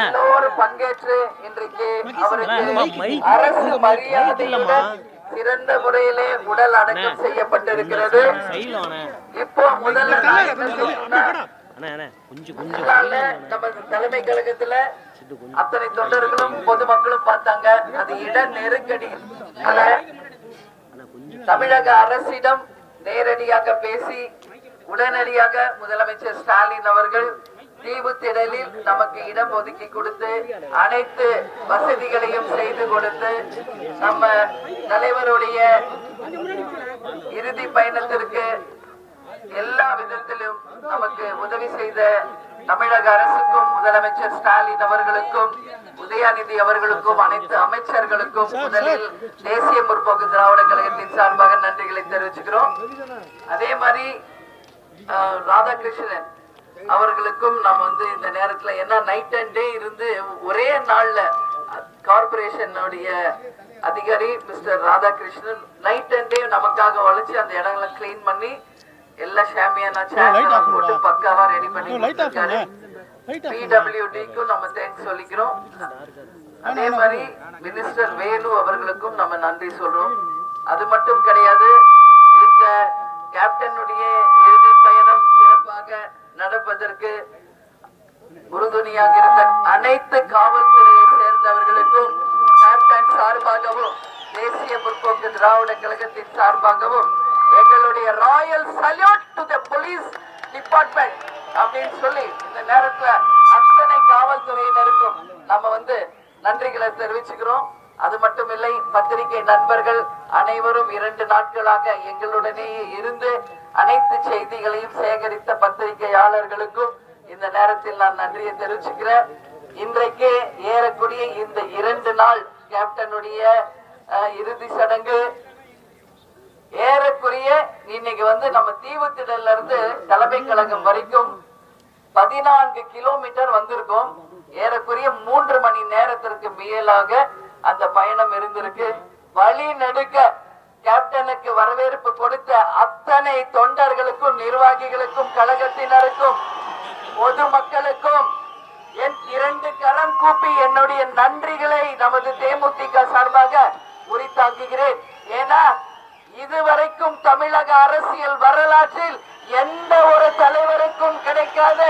எல்லோரும் பங்கேற்று இன்றைக்கு அவருக்கு அரசு மரியாதையுடன் சிறந்த முறையிலே உடல் அடக்கம் செய்யப்பட்டிருக்கிறது. இப்போ முதல்ல தலைமை கழகத்துல அத்தனை தொண்டர்களும் பொதுமக்களும் பார்த்தாங்க. அது இட நெருக்கடி. தமிழக அரசிடம் நேரடியாக பேசி உடனடியாக முதலமைச்சர் ஸ்டாலின் அவர்கள் தீவு திடலில் நமக்கு இடம் ஒதுக்கி கொடுத்து அனைத்து வசதிகளையும் செய்து கொடுத்து நம்ம தலைவருடைய இறுதி பயணத்திற்கு எல்லா விதத்திலும் நமக்கு உதவி செய்த தமிழக அரசுக்கும் முதலமைச்சர் ஸ்டாலின் அவர்களுக்கும் உதயாநிதி அவர்களுக்கும் அனைத்து அமைச்சர்களுக்கும் முதலில் தேசிய முற்போக்கு திராவிட கழகத்தின் சார்பாக நன்றிகளை தெரிவிச்சுக்கிறோம். அதே மாதிரி ராதாகிருஷ்ணன் அவர்களுக்கும் நாம் வந்து இந்த நேரத்துல என்ன நைட் அண்ட் டே இருந்து ஒரே நாள்ல கார்பரேஷனுடைய அதிகாரி mister Radhakrishnan night and day நமக்காக உழைச்சு அந்த இடங்களை கிளீன் பண்ணி எல்லா ஷாமியானா சேர் போட்டு பக்காவா ரெடி பண்ணி கொடுத்திருக்காரு. பிடபிள்யூடிக்கும் நம்ம தேங்க்ஸ் சொல்லிக்கிறோம். அதே மாதிரி மினிஸ்டர் வேலு அவர்களுக்கும் நம்ம நன்றி சொல்றோம். அது மட்டும் கிடையாது இந்த கேப்டனுடைய இறுதி பயணம் சிறப்பாக நடப்பதற்கு உறுதுணையாக இருந்த அனைத்து காவல்துறையை சேர்ந்தவர்களுக்கும் கேப்டன் சார்பாகவும் தேசிய முற்போக்கு திராவிட கழகத்தின் சார்பாகவும் எங்களுடைய royal salute to the police department அப்படின்னு சொல்லி இந்த நேரத்துல அத்தனை காவல்துறையினருக்கும் நம்ம வந்து நன்றிகளை தெரிவிச்சுக்கிறோம். அது மட்டும் இல்லை பத்திரிகை நண்பர்கள் அனைவரும் இரண்டு நாட்களாக எங்களுடனேயே இருந்து அனைத்து செய்திகளையும் சேகரித்த பத்திரிகையாளர்களுக்கும் இந்த நேரத்தில் நான் நன்றியை தெரிவிச்சுக்கிறேன். இன்றைக்கு ஏறக்கூடிய இந்த இரண்டு நாள் கேப்டனுடைய அஹ், இறுதி சடங்கு. ஏறக்குரிய இன்னைக்கு வந்து நம்ம தீவுத்திடல்ல இருந்து தலைமை கழகம் வரைக்கும் பதினான்கு கிலோமீட்டர் வந்திருக்கும். ஏறக்குறைய மூன்று மணி நேரத்திற்கு மேலாக அந்த பயணம் இருந்திருக்கு. வழி நெடுக்க கேப்டனுக்கு வரவேற்பு கொடுத்த அத்தனை தொண்டர்களுக்கும் நிர்வாகிகளுக்கும் கழகத்தினருக்கும் பொதுமக்களுக்கும் என் இரண்டு கரம் கூப்பி என்னுடைய நன்றிகளை நமது தேமுதிக சார்பாக உரித்தாக்குகிறேன். ஏன்னா இதுவரைக்கும் தமிழக அரசியல் வரலாற்றில் எந்த ஒரு தலைவருக்கும் கிடைக்காத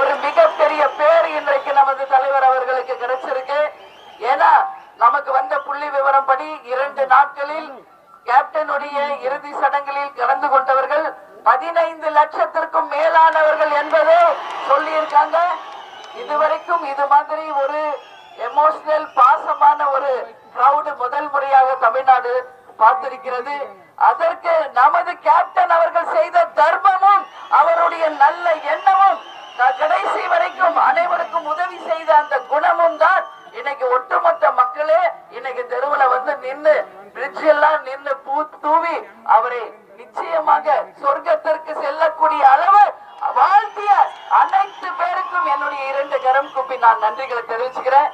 ஒரு மிகப்பெரிய பேர் இன்றைக்கு நமது தலைவர் அவர்களுக்கு கிடைச்சிருக்கு ஏன்னா நமக்கு வந்த புள்ளி முன்னாடி இரண்டு நாட்களில் கேப்டனுடைய இறுதி சடங்கில் கலந்து கொண்டவர்கள் பதினைந்து லட்சத்திற்கும் மேலானவர்கள் என்பதை சொல்லியிருக்காங்க. இதுவரைக்கும் இது மாதிரி ஒரு எமோஷனல் பாசமான ஒரு கிரவுட் முதல் முறையாக தமிழ்நாடு பார்த்திருக்கிறது. அதற்கு நமது கேப்டன் அவர்கள் செய்த தர்மமும் அவருடைய நல்ல எண்ணமும் கடைசி வரைக்கும் அனைவருக்கும் உதவி செய்த அந்த குணமும் நின்று பிரிட்ஜ் எல்லாம் நின்று பூ தூவி அவரை நிச்சயமாக சொர்க்கத்திற்கு செல்லக்கூடிய அளவு வாழ்த்திய அனைத்து பேருக்கும் என்னுடைய இரண்டு கரம் கூப்பி நான் நன்றிகளை தெரிவிச்சுக்கிறேன்.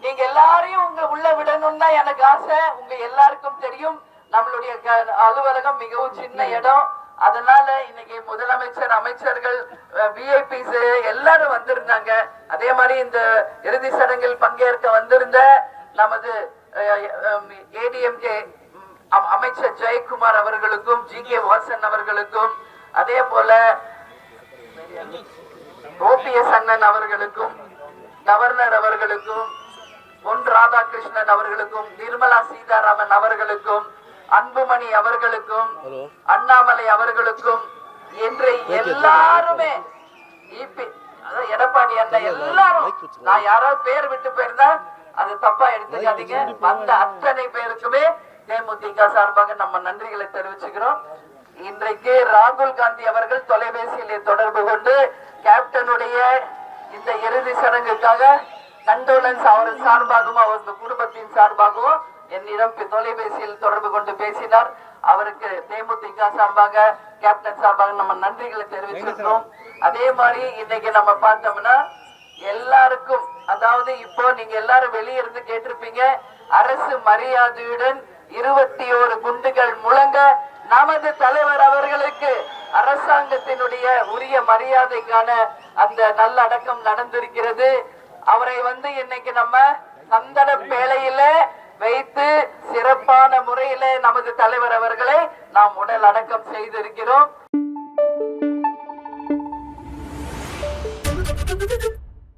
நீங்க எல்லாரையும் உங்க உள்ள விடணும் தான் எனக்கு ஆசை. உங்க எல்லாருக்கும் தெரியும். நம்மளுடைய க- அலுவலகம் மிகவும் சின்ன இடம். அதனால இன்னைக்கு முதலமைச்சர் அமைச்சர்கள் விஐபிஸ் எல்லாரும் வந்திருந்தாங்க. அதே மாதிரி இந்த இறுதி சடங்கில் பங்கேற்க வந்திருந்த நமது ஏடிஎம்கே அமைச்சர் ஜெயக்குமார் அவர்களுக்கும் ஜி கே வாசன் அவர்களுக்கும் அதே போல ஓபிஎஸ் அண்ணன் அவர்களுக்கும் கவர்னர் அவர்களுக்கும் பொன் ராதாகிருஷ்ணன் அவர்களுக்கும் நிர்மலா சீதாராமன் அவர்களுக்கும் அன்புமணி அவர்களுக்கும் அண்ணாமலை அவர்களுக்கும் என்று எல்லாருமே அதான் எடப்பாடி அண்ணன் எல்லாரும். நான் யாராவது பேர் விட்டு போயிருந்தா அது தப்பா எடுத்துக்காதீங்க. வந்த அத்தனை பேருக்குமே தேமுதிக சார்பாக நம்ம நன்றிகளை தெரிவிச்சுக்கிறோம். இன்றைக்கு ராகுல் காந்தி அவர்கள் தொலைபேசியிலே தொடர்பு கொண்டு கேப்டனுடைய இந்த இறுதி சடங்குக்காக கண்டோலன்ஸ் அவர் சார்பாகவும் அவரது குடும்பத்தின் சார்பாகவும் என்னிடம் தொலைபேசியில் தொடர்பு கொண்டு பேசினார். அவருக்கு தேமுதிக சார்பாக கேப்டன் சார்பாக நம்ம நன்றிகளை தெரிவிச்சிருக்கிறோம். அதே மாதிரி இன்னைக்கு நம்ம பார்த்தோம்னா எல்லாருக்கும் அதாவது இப்போ நீங்க எல்லாரும் வெளியே இருந்து கேட்டிருப்பீங்க அரசு மரியாதையுடன் இருபத்தி ஒரு குண்டுகள் முழங்க நமது தலைவர் அவர்களுக்கு அரசாங்கத்தினுடைய உரிய மரியாதைக்கான அந்த நல்லடக்கம் நடந்திருக்கிறது. அவரை வந்து இன்னைக்கு நம்ம சந்தன பேழையில வைத்து சிறப்பான முறையில நமது தலைவர் அவர்களை நாம் உடல் அடக்கம் செய்திருக்கிறோம்.